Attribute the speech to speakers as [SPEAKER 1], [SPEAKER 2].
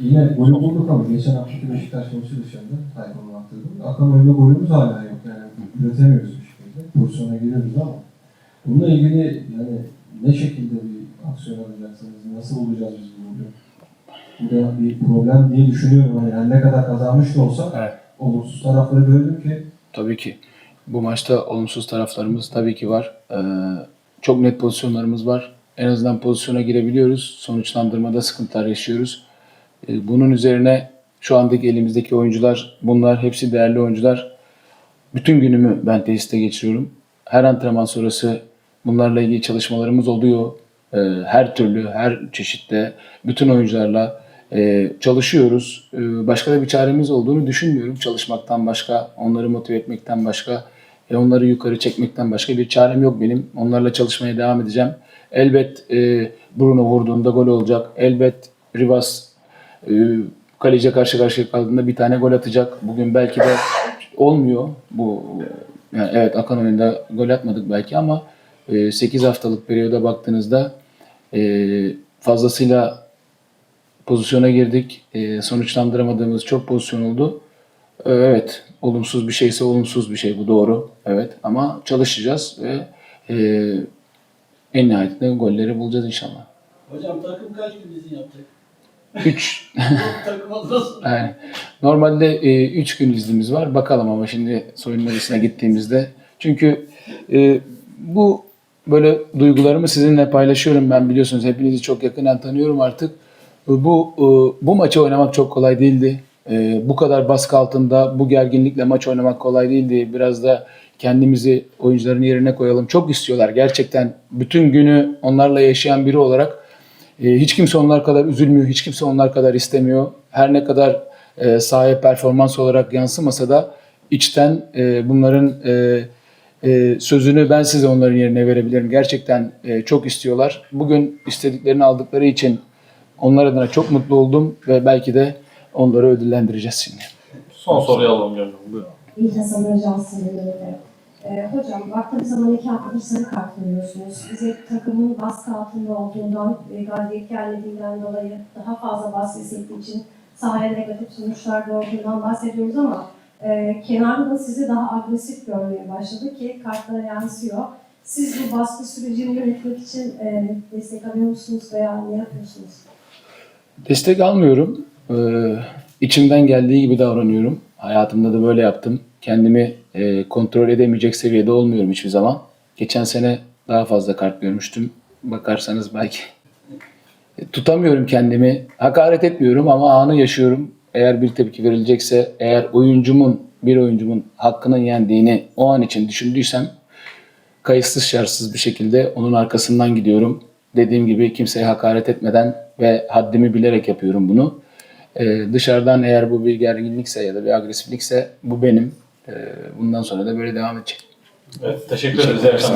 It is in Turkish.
[SPEAKER 1] Yine golü bulduk ama geçen haftaki Beşiktaş maçı dışında Tayfun'un attığı Akan oyunda golümüz hala yok. Yani üretemiyoruz bir şekilde. Pozisyona giriyoruz ama bununla ilgili yani ne şekilde bir aksiyon alacaksınız? Nasıl bulacağız biz bu golü? Bu da bir problem diye düşünüyorum. Her ne kadar kazanmış da olsak
[SPEAKER 2] Evet.
[SPEAKER 1] olumsuz tarafları gördüm ki
[SPEAKER 2] Tabii ki. Bu maçta olumsuz taraflarımız tabii ki var. Ee, çok net pozisyonlarımız var. En azından pozisyona girebiliyoruz. Sonuçlandırmada sıkıntılar yaşıyoruz. Ee, bunun üzerine şu andaki elimizdeki oyuncular, bunlar hepsi değerli oyuncular. Bütün günümü ben tesiste geçiriyorum. Her antrenman sonrası bunlarla ilgili çalışmalarımız oluyor. Ee, her türlü, her çeşitte bütün oyuncularla e, çalışıyoruz. Başka da bir çaremiz olduğunu düşünmüyorum. Çalışmaktan başka, onları motive etmekten başka, e, onları yukarı çekmekten başka bir çarem yok benim. Onlarla çalışmaya devam edeceğim. Elbet e, Bruno vurduğunda gol olacak. Elbet Rivas e, kaleciye karşı karşıya kaldığında bir tane gol atacak. Bugün belki de olmuyor. Bu yani evet Akan oyunda gol atmadık belki ama 8 haftalık periyoda baktığınızda e, fazlasıyla pozisyona girdik. E, sonuçlandıramadığımız çok pozisyon oldu. E, evet, olumsuz bir şeyse olumsuz bir şey bu doğru. Evet ama çalışacağız ve e, en nihayetinde golleri bulacağız inşallah.
[SPEAKER 3] Hocam takım kaç gün izin yapacak?
[SPEAKER 2] 3
[SPEAKER 3] takım nasıl?
[SPEAKER 2] yani normalde 3 gün iznimiz var. Bakalım ama şimdi soyunma odasına gittiğimizde. Çünkü e, bu böyle duygularımı sizinle paylaşıyorum ben biliyorsunuz. Hepinizi çok yakından tanıyorum artık. Bu e, bu maçı oynamak çok kolay değildi. E, bu kadar baskı altında, bu gerginlikle maç oynamak kolay değildi. Biraz da kendimizi oyuncuların yerine koyalım. Çok istiyorlar gerçekten. Bütün günü onlarla yaşayan biri olarak e, hiç kimse onlar kadar üzülmüyor, hiç kimse onlar kadar istemiyor. Her ne kadar e, sahaya performans olarak yansımasa da içten e, bunların e, e, sözünü ben size onların yerine verebilirim. Gerçekten e, çok istiyorlar. Bugün istediklerini aldıkları için onlar adına çok mutlu oldum ve belki de onları ödüllendireceğiz şimdi.
[SPEAKER 4] Son soruyu alalım hocam. Buyurun.
[SPEAKER 5] İlhasan Ajansı'nın önünde. Ee, hocam baktığınız zaman iki haftadır sarı kart görüyorsunuz. Bize takımın baskı altında olduğundan, e, galibiyet gelmediğinden dolayı daha fazla baskı hissettiği için sahaya negatif sonuçlar doğurduğundan bahsediyoruz ama e, kenarda da sizi daha agresif görmeye başladı ki kartlara yansıyor. Siz bu baskı sürecini yönetmek için e, destek alıyor musunuz veya ne yapıyorsunuz?
[SPEAKER 2] Destek almıyorum. Ee, içimden geldiği gibi davranıyorum. Hayatımda da böyle yaptım. Kendimi e, kontrol edemeyecek seviyede olmuyorum hiçbir zaman. Geçen sene daha fazla kart görmüştüm. Bakarsanız belki E, tutamıyorum kendimi. Hakaret etmiyorum ama anı yaşıyorum. Eğer bir tepki verilecekse, eğer oyuncumun, bir oyuncumun hakkının yendiğini o an için düşündüysem kayıtsız şartsız bir şekilde onun arkasından gidiyorum. Dediğim gibi kimseye hakaret etmeden ve haddimi bilerek yapıyorum bunu. Ee, dışarıdan eğer bu bir gerginlikse ya da bir agresiflikse bu benim. Ee, bundan sonra da böyle devam edecek.
[SPEAKER 4] Evet, teşekkür ederiz.